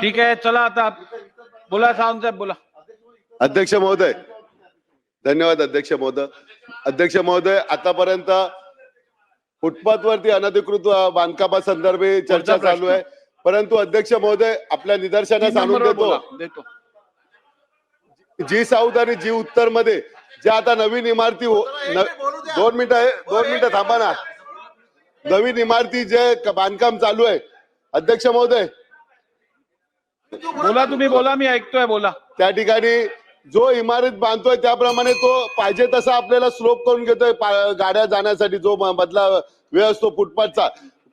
ठीक आहे चला आता. बोला साहेब बोला. अध्यक्ष महोदय. धन्यवाद अध्यक्ष महोदय. अध्यक्ष महोदय आतापर्यंत फुटपाथ वरती अनधिकृत बांधकामासंदर्भी चर्चा कोणता चालू आहे. परंतु अध्यक्ष महोदय आपल्या निदर्शनास आणून देतो. जी साऊथ आणि जी उत्तरमध्ये ज्या आता नवीन इमारती हो- न- दोन मिनिटं आहे दोन मिनिटं थांबा ना. नवीन इमारती जे बांधकाम चालू आहे. अध्यक्ष महोदय बोला तुम्ही बोला मी ऐकतोय बोला. त्या ठिकाणी जो इमारत बांधतोय त्याप्रमाणे तो पाहिजे तसा आपल्याला स्लोप करून घेतोय गाड्या जाण्यासाठी जो मधला वेळ असतो फुटपाथचा.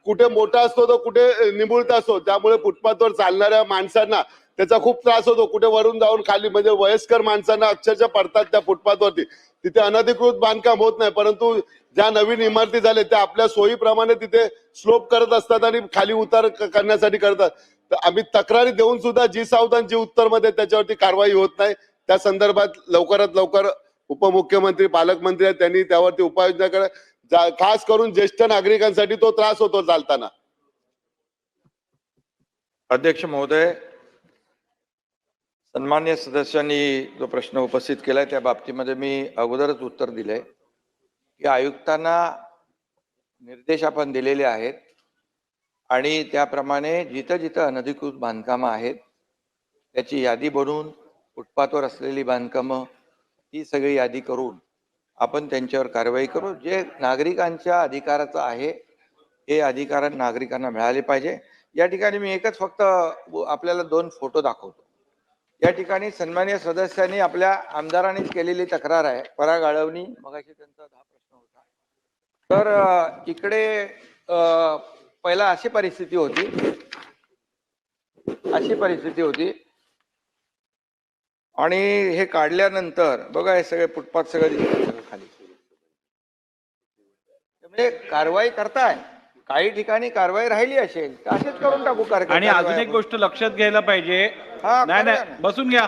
कुठे मोठा असतो तो कुठे निमुळता असतो. त्यामुळे फुटपाथवर चालणाऱ्या माणसांना त्याचा खूप त्रास होतो. कुठे वरून जाऊन खाली म्हणजे वयस्कर माणसांना अक्षरशः पडतात त्या फुटपाथवरती. तिथे अनधिकृत बांधकाम होत नाही. परंतु ज्या नवीन इमारती झाल्या त्या आपल्या सोयीप्रमाणे तिथे स्लोप करत असतात आणि खाली उतार करण्यासाठी करतात. तर आम्ही तक्रारी देऊन सुद्धा जी साऊथ आणि जी उत्तरमध्ये त्याच्यावरती कारवाई होत नाही त्या संदर्भात लवकरात लवकर उपमुख्यमंत्री पालकमंत्री आहेत त्यांनी त्यावरती उपाययोजना करा. खास करून ज्येष्ठ नागरिकांसाठी तो त्रास होतो चालताना. अध्यक्ष महोदय सन्मान्य सदस्यांनी जो प्रश्न उपस्थित केलाय त्या बाबतीमध्ये मी अगोदरच उत्तर दिलंय. की आयुक्तांना निर्देश आपण दिलेले आहेत आणि त्याप्रमाणे जिथं जिथं अनधिकृत बांधकामं आहेत त्याची यादी बनवून फुटपाथवर असलेली बांधकामं ती सगळी यादी करून आपण त्यांच्यावर कारवाई करू. जे नागरिकांच्या अधिकाराचं आहे हे अधिकार नागरिकांना मिळाले पाहिजे. या ठिकाणी मी एकच फक्त आपल्याला दोन फोटो दाखवतो. या ठिकाणी सन्मान्य सदस्यांनी आपल्या आमदारांनीच केलेली तक्रार आहे. पराग आळवणी. मगाशी त्यांचा दहा प्रश्न होता. तर अ, इकडे अ, पहिला अशी परिस्थिती होती. अशी परिस्थिती होती. आणि हे काढल्यानंतर बघा हे सगळे फुटपाथ सगळं सगळं खाली. म्हणजे कारवाई करताय. काही ठिकाणी कारवाई राहिली असेल तर असेच करून टाकू कार- आणि अजून एक. गोष्ट लक्षात घ्यायला पाहिजे. हा, नाही करूया नाही ना. बसून घ्या.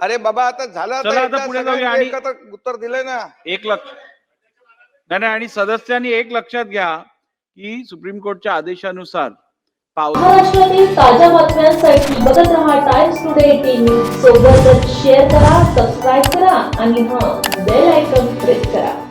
अरे बाबा आता झालं चला आता एकदा पुढे सगळ्यांनी जाऊया आणि- एकत्र उत्तर दिलंय ना. एक लक्ष. नाही नाही आणि सदस्यांनी एक लक्षात घ्या की सुप्रीम कोर्टच्या आदेशानुसार पाऊस महाराष्ट्रातील ताज्या बातम्यांसाठी बघत रहा टाइम्स टुडे टीव्ही. सोबतच शेअर करा सबस्क्राईब करा आणि हां बेल आयकॉन प्रेस करा.